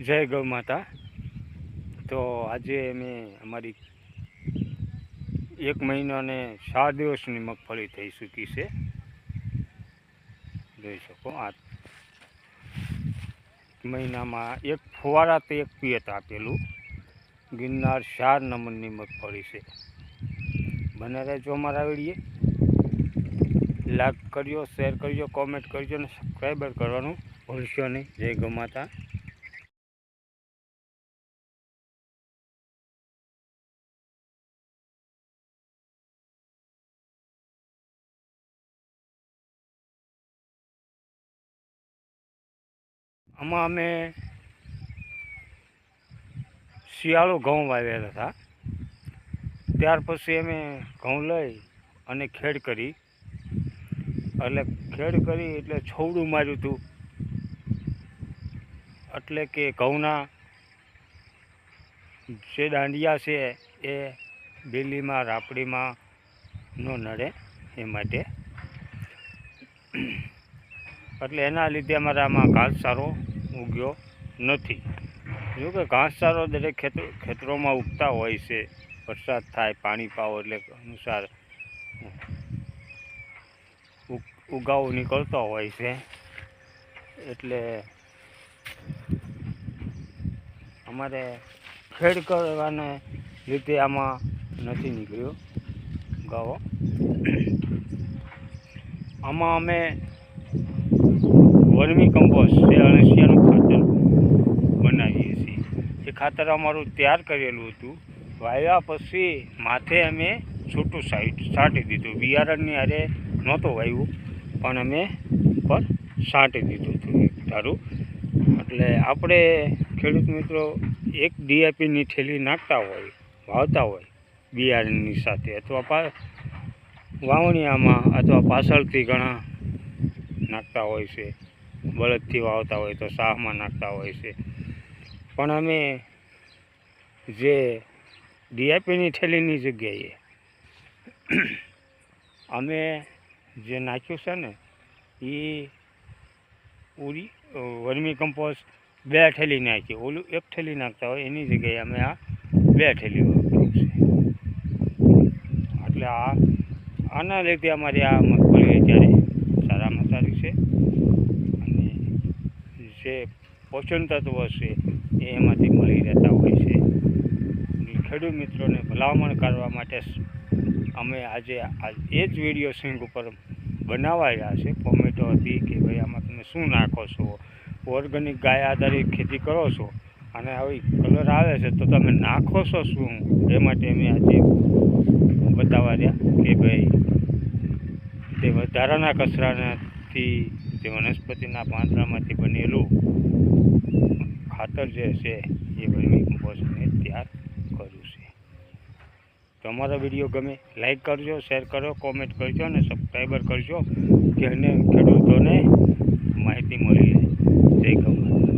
જય ગૌ માતા. તો આજે અમે અમારી એક મહિનો ને ચાર દિવસની મગફળી થઈ ચૂકી છે. જોઈ શકો આ મહિનામાં એક ફુવારા તો એક પિયત આપેલું. ગિરનાર ચાર નંબરની મગફળી છે. બને રહેજો અમારા વેળીએ લાઈક કરજો શેર કરજો કોમેન્ટ કરજો અને સબસ્ક્રાઈબર કરવાનું ભૂલશો નહીં. જય ગૌ માતા. આમાં અમે શિયાળો ઘઉં વાવેલા હતા. ત્યાર પછી અમે ઘઉં લઈ અને ખેડ કરી. એટલે ખેડ કરી એટલે છોવડું માર્યું હતું. એટલે કે ઘઉંના જે દાંડિયા છે એ બેલીમાં, રાપડીમાં ન નડે એ માટે. એટલે એના લીધે અમારા આમાં ઘાસચારો ઉગ્યો નથી. જો કે ઘાસચારો દરેક ખેતર ખેતરોમાં ઉગતા હોય છે. વરસાદ થાય, પાણી પાવો એટલે અનુસાર ઉગ- ઉગાવો નીકળતો હોય છે. એટલે અમારે ખેડ કરવાને લીધે આમાં નથી નીકળ્યો. ગાવો આમાં અમે વર્મી કમ્પોસ્ટ જે અળસિયાનું ખાતર બનાવીએ છીએ. એ ખાતર અમારું તૈયાર કરેલું હતું, વાવ્યા પછી માથે અમે છૂટું સાઈડ છાંટી દીધું. બિયારણની હારે નહોતું વાવ્યું, પણ અમે પર છાંટી દીધું હતું તારું એટલે આપણે ખેડૂત મિત્રો એક ડીએપીની થેલી નાખતા હોય, વાવતા હોય બિયારણની સાથે અથવા પા, વાવણીયામાં અથવા પાછળથી ઘણા નાખતા હોય છે. બળદથી વાવતા હોય તો શાહમાં નાખતા હોય છે. પણ અમે જે ડીઆઈપીની થેલીની જગ્યાએ અમે જે નાખ્યું છે ને એ ઉરી વર્મી કમ્પોસ્ટ બે થેલી નાખી. ઓલું એક થેલી નાખતા હોય, એની જગ્યાએ અમે આ બે થેલી વાપર્યું છે. એટલે આ, આના લીધે અમારી આ મગફળી અત્યારે સારામાં સારી છે અને જે પોષણ તત્વો છે એ એમાંથી મળી રહેતા હોય છે. ખેડૂત મિત્રોને ભલામણ કરવા માટે અમે આજે એ જ વીડિયો સિંગ ઉપર રહ્યા છે. ટોમેટો હતી કે ભાઈ આમાં તમે શું નાખો છો? ઓર્ગેનિક ગાય આધારિત ખેતી કરો છો? અને આવી કલર આવે છે તો તમે નાખો છો શું? એ માટે અમે આજે બતાવવા રહ્યા કે ભાઈ તે વધારાના કચરાથી જે વનસ્પતિના પાંદડામાંથી બનેલું ખાતર જે છે, એ વર્મી કમ્પોસ્ટને તૈયાર કર્યું છે. તમારો વીડિયો ગમે, લાઈક કરજો, શેર કરો, કોમેન્ટ કરજો અને સબસ્ક્રાઈબર કરજો. કે ખેડૂતોને માહિતી મળી રહે. જય ગૌ માતા.